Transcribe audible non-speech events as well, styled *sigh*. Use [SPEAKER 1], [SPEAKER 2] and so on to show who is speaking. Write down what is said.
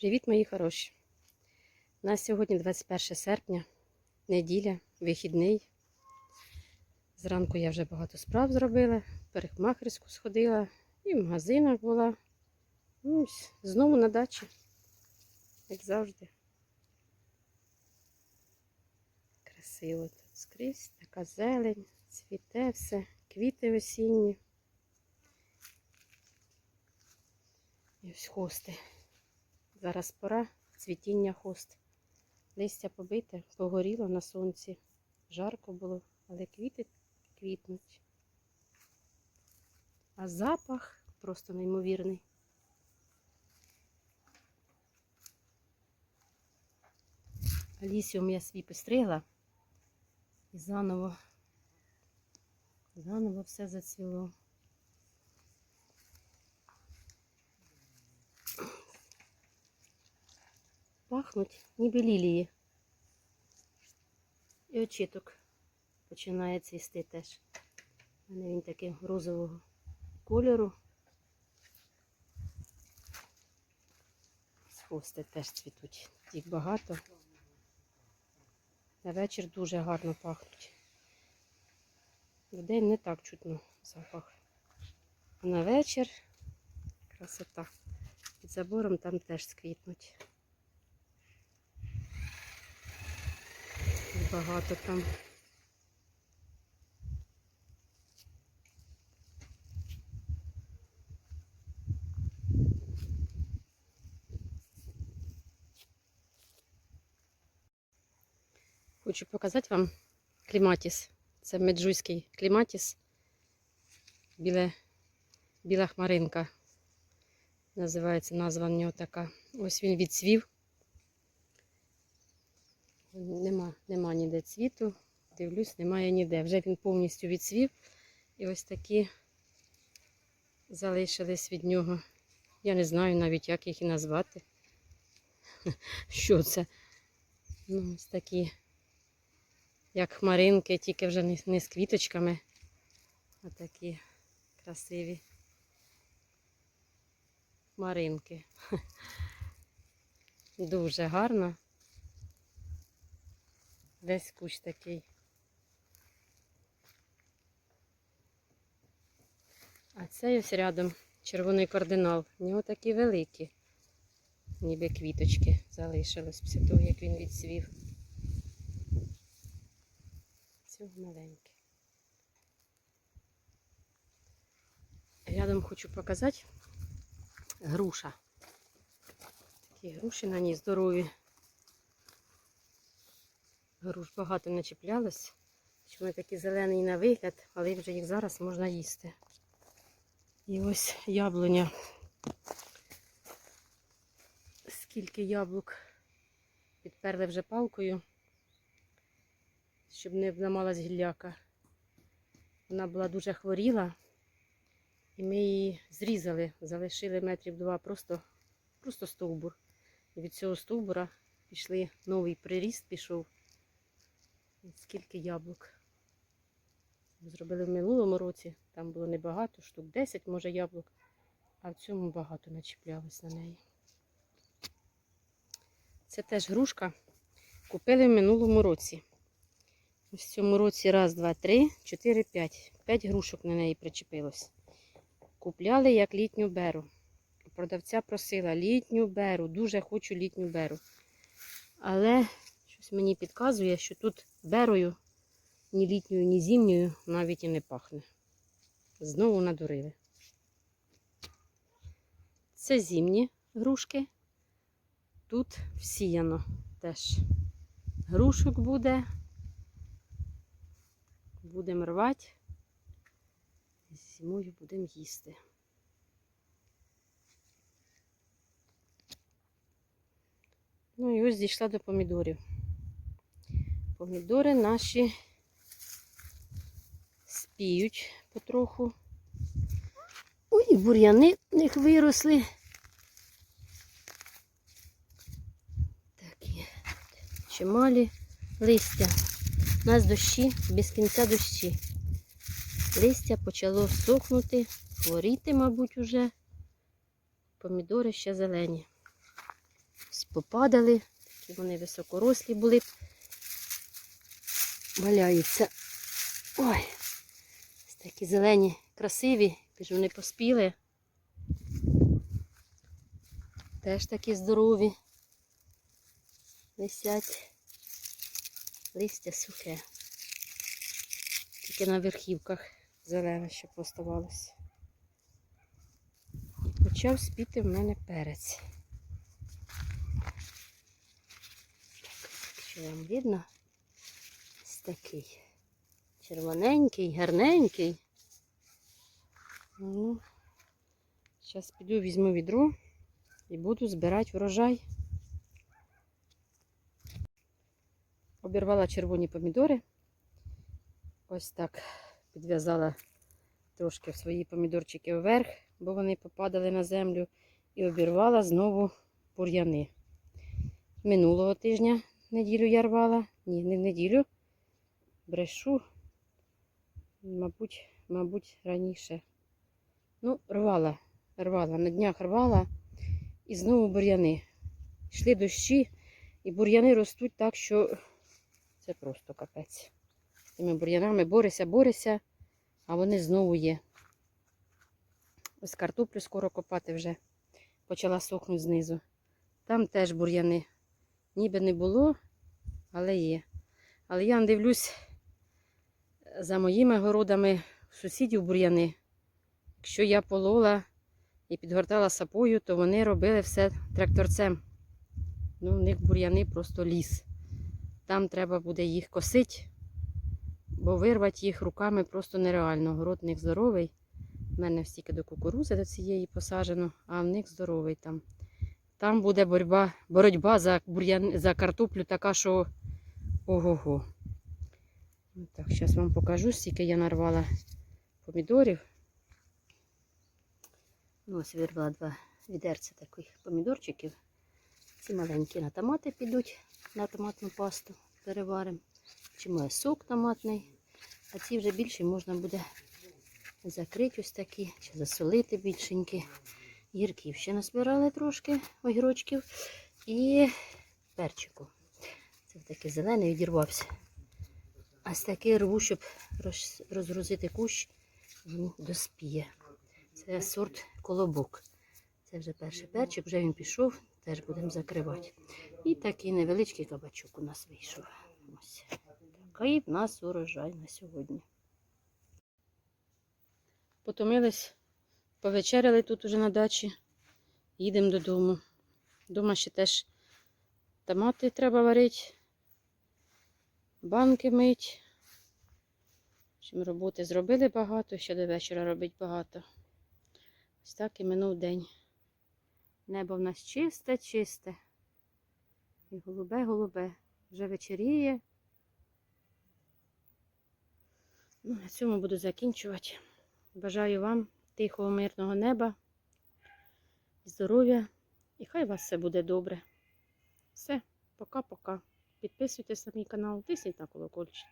[SPEAKER 1] Привіт, мої хороші! У нас сьогодні 21 серпня, неділя, вихідний. Зранку я вже багато справ зробила, в парикмахерську сходила і в магазинах була. Ну, ось, знову на дачі, як завжди. Красиво тут скрізь, така зелень, цвіте все, квіти осінні. І ось хости. Зараз пора цвітіння хост. Листя побите, погоріло на сонці. Жарко було, але квіти квітнуть. А запах просто неймовірний. Алісіум я свій постригла і заново, заново все зацвіло. Пахнуть ніби лілії. І очіток починає цвісти теж. У мене він такий розового кольору. Хости теж цвітуть. Їх багато. На вечір дуже гарно пахнуть. Вдень не так чутно запах. А на вечір красота. Під забором там теж сквітнуть. Багато там. Хочу показати вам кліматіс. Це меджуйський кліматіс. Біле, біла хмаринка. Називається назва в нього така. Ось він відцвів. Нема, нема ніде цвіту. Дивлюсь, немає ніде. Вже він повністю відцвів. І ось такі залишились від нього. Я не знаю навіть, як їх і назвати. *laughs* Що це? Ну, ось такі, як хмаринки, тільки вже не, не з квіточками, а такі красиві хмаринки. *laughs* Дуже гарно. Весь кущ такий. А цей ось рядом червоний кардинал. У нього такі великі, ніби квіточки залишились після того, як він відсвів. Цього маленьке. Рядом хочу показати груша. Такі груші на ній здорові. Груш багато не чіплялось. Вони такі зелені на вигляд, але вже їх зараз можна їсти. І ось яблуня. Скільки яблук підперли вже палкою, щоб не обламалась гілляка. Вона була дуже хворіла, і ми її зрізали, залишили метрів два, просто, просто стовбур. І від цього стовбура пішли новий приріст пішов. Скільки яблук. Зробили в минулому році, там було небагато, штук 10, може, яблук, а в цьому багато начіплялось на неї. Це теж грушка. Купили в минулому році. В цьому році раз, два, три, чотири, п'ять. П'ять грушок на неї причепилось. Купляли як літню беру. Продавця просила літню беру, дуже хочу літню беру. Але щось мені підказує, що тут берою ні літньою, ні зимньою навіть і не пахне. Знову надурили. Це зимні грушки. Тут всіяно теж. Грушок буде. Будемо рвати. Зимою будемо їсти. Ну і ось дійшла до помідорів. Помідори наші спіють потроху. Ой, бур'яни в них виросли. Такі чималі листя. У нас дощі, без кінця дощі. Листя почало сохнути, хворіти, мабуть, уже. Помідори ще зелені. Попадали, такі вони високорослі були. Валяються. Ой, ось такі зелені, красиві, ж вони поспіли. Теж такі здорові. Висять. Листя сухе. Тільки на верхівках зелене, що поставалося. І почав спіти в мене перець. Так, якщо вам видно, такий червоненький, гарненький. Ну, зараз піду візьму відро і буду збирати врожай. Обірвала червоні помідори. Ось так підв'язала трошки свої помідорчики вверх, бо вони попадали на землю. І обірвала знову бур'яни. Минулого тижня неділю я рвала. Ні, не в неділю. Брешу. Мабуть, мабуть, раніше. Ну, рвала, рвала. На днях рвала і знову бур'яни. Йшли дощі, і бур'яни ростуть так, що це просто капець. З тими бур'янами борися, борися, а вони знову є. Ось картоплю скоро копати вже. Почала сохнути знизу. Там теж бур'яни. Ніби не було, але є. Але я дивлюсь за моїми городами сусідів бур'яни. Якщо я полола і підгортала сапою, то вони робили все тракторцем. Ну, у них бур'яни просто ліс. Там треба буде їх косити, бо вирвати їх руками просто нереально. Город в них здоровий. У мене стільки до кукурузи до цієї посаджено, а в них здоровий там. Там буде боротьба, боротьба за, бур'ян, за картоплю така, що ого-го. Так, зараз вам покажу, скільки я нарвала помідорів. Ну, ось вирвала два відерця таких помідорчиків. Ці маленькі на томати підуть, на томатну пасту переваримо. Чи моє сок томатний. А ці вже більше можна буде закрити ось такі, чи засолити більшенькі. Гірків ще назбирали трошки огірочків і перчику. Це такий зелений відірвався. З такий рву, щоб розгрузити кущ, він доспіє. Це сорт колобок. Це вже перший перчик, вже він пішов, теж будемо закривати. І такий невеличкий кабачок у нас вийшов. Ось. Такий в нас урожай на сьогодні. Потомились, повечеряли тут уже на дачі. Їдемо додому. Дома ще теж томати треба варити, банки мить. Роботи зробили багато, ще до вечора робить багато. Ось так і минув день. Небо в нас чисте, чисте. І голубе, голубе. Вже вечеріє. Ну, на цьому буду закінчувати. Бажаю вам тихого, мирного неба, здоров'я і хай у вас все буде добре. Все, пока-пока. Підписуйтесь на мій канал, тисніть на колокольчик.